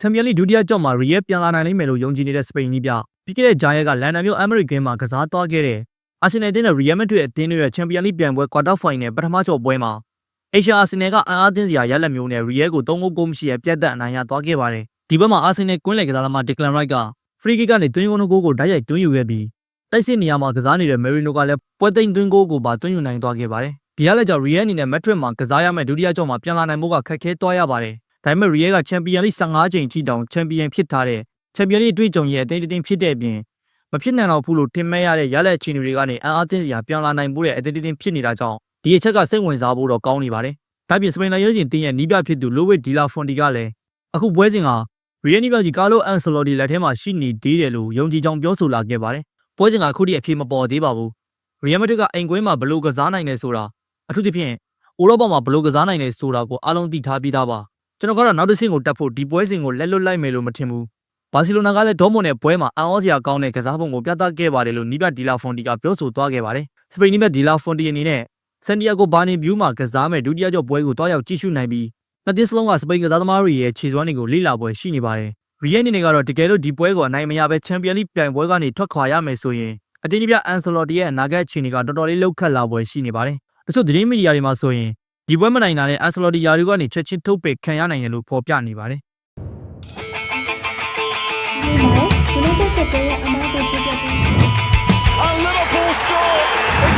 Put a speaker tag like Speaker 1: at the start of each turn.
Speaker 1: ချန်ပီယံလိဒုတိယကြော့မှာရီယက်ပြန်လာနိုင်လိမ့်မယ်လို့ယုံကြည်နေတဲ့စပိန်ကြီးပြပြီးခဲ့တဲ့ဂျာယက်ကလန်ဒန်မြို့အမေရိကန်မှာကစားသွားခဲ့တဲ့အာဆင်နယ်တင်းနဲ့ရီယက်မက်ဒရစ်အသင်းတို့ရဲ့ချန်ပီယံလိပြိုင်ပွဲကွာတာဖိုင်နယ်ပထမကြော့ပွဲမှာအေရှာအာဆင်နယ်ကအန်အားသင်းစရာရလက်မျိုးနဲ့ရီယက်ကို3ဂိုးကိုမရှိရပြတ်သက်အနိုင်ရသွားခဲ့ပါတယ်ဒီဘက်မှာအာဆင်နယ်ကွင်းလေကစားသမားဒီကလန်ရိုက်ကဖရီကစ်ကနေတွင်းကုန်းကိုကိုဓာတ်ရိုက်တွင်းယူခဲ့ပြီးတိုက်စစ်နေရာမှာကစားနေတဲ့မယ်ရီနိုကလည်းပွဲသိမ်းတွင်းကိုကိုပါတွင်းယူနိုင်သွားခဲ့ပါတယ်ဒီရလက်ကြောင့်ရီယက်အနေနဲ့မက်ဒရစ်မှာကစားရမယ့်ဒုတိယကြော့မှာပြန်လာနိုင်ဖို့ကခက်ခဲသွားရပါတယ် ဒါပေမဲ့ရီယက်ကချန်ပီယံလိ15ချိန်ထိတောင်ချန်ပီယံဖြစ်ထားတဲ့ချန်ပီယံလိတွေ့ကြုံရဲ့အသင်းတစ်သင်းဖြစ်တဲ့အပြင်မဖြစ်နိုင်တော့ဘူးလို့ထင်မဲ့ရတဲ့ရလက်ချီနီတွေကနေအံအားသင်းစရာပြန်လာနိုင်ဖို့တဲ့အသင်းတစ်သင်းဖြစ်နေတာကြောင့်ဒီအချက်ကစိတ်ဝင်စားဖို့တော့ကောင်းနေပါတယ်။ဒါပြင်စပိန်နိုင်ငံချင်းတင်းရဲ့နီးပြဖြစ်သူလိုဝစ်ဒီလာဖွန်တီကလည်းအခုပွဲစဉ်ကရီယက်နီးပြကြီးကာလိုအန်ဆယ်လိုဒီလက်ထဲမှာရှိနေသေးတယ်လို့ယုံကြည်ကြောင်ပြောဆိုလာခဲ့ပါတယ်။ပွဲစဉ်ကအခုထိအပြေမပေါ်သေးပါဘူး။ရီယက်မက်ဒရစ်ကအိမ်ကွင်းမှာဘယ်လိုကစားနိုင်လဲဆိုတာအထူးသဖြင့်ဥရောပမှာဘယ်လိုကစားနိုင်လဲဆိုတာကိုအားလုံးသိထားပြီးသားပါ။ ကျွန်တော်ကတော့နောက်တစ်ဆင့်ကိုတက်ဖို့ဒီပွဲစဉ်ကိုလက်လွတ်လိုက်မယ်လို့မထင်ဘူး။ဘာစီလိုနာကလည်းဒေါမွန်နဲ့ပွဲမှာအန်အောစရာကောင်းတဲ့ကစားပုံကိုပြသခဲ့ပါတယ်လို့နီးပြဒီလာဖွန်တီကပြောဆိုသွားခဲ့ပါတယ်။စပိန်နီးပြဒီလာဖွန်တီအနေနဲ့ဆန်တီယာဂိုဘာနီဘျူးမှာကစားမဲ့ဒုတိယကြော့ပွဲကိုတွားရောက်ကြည့်ရှုနိုင်ပြီးနှစ်သင်းစလုံးကစပိန်ကစားသမားတွေရဲ့ခြေစွမ်းတွေကိုလေ့လာပွဲရှိနေပါတယ်။ရီယက်အနေနဲ့ကတော့တကယ်လို့ဒီပွဲကိုအနိုင်မရဘဲချန်ပီယံလိပြိုင်ပွဲကနေထွက်ခွာရမယ်ဆိုရင်အတင်းကြီးပြအန်ဆယ်လော်တီရဲ့အနာဂတ်အခြေအနေကတော်တော်လေးလောက်ခတ်လာပွဲရှိနေပါတယ်။တချို့သတင်းမီဒီယာတွေမှာဆိုရင် ဒီပွဲမနိုင်တာနဲ့အန်ဆယ်လော်တီယာတွေကနေချက်ချင်းထုတ်ပယ်ခံရနိုင်တယ်လို့ဖော်ပြနေပါတယ်။
Speaker 2: ဒီမှာယူနိုက်တက်ရဲ့အမားကိုချပြပေး
Speaker 3: And Liverpool score. It's Mohamed Salah's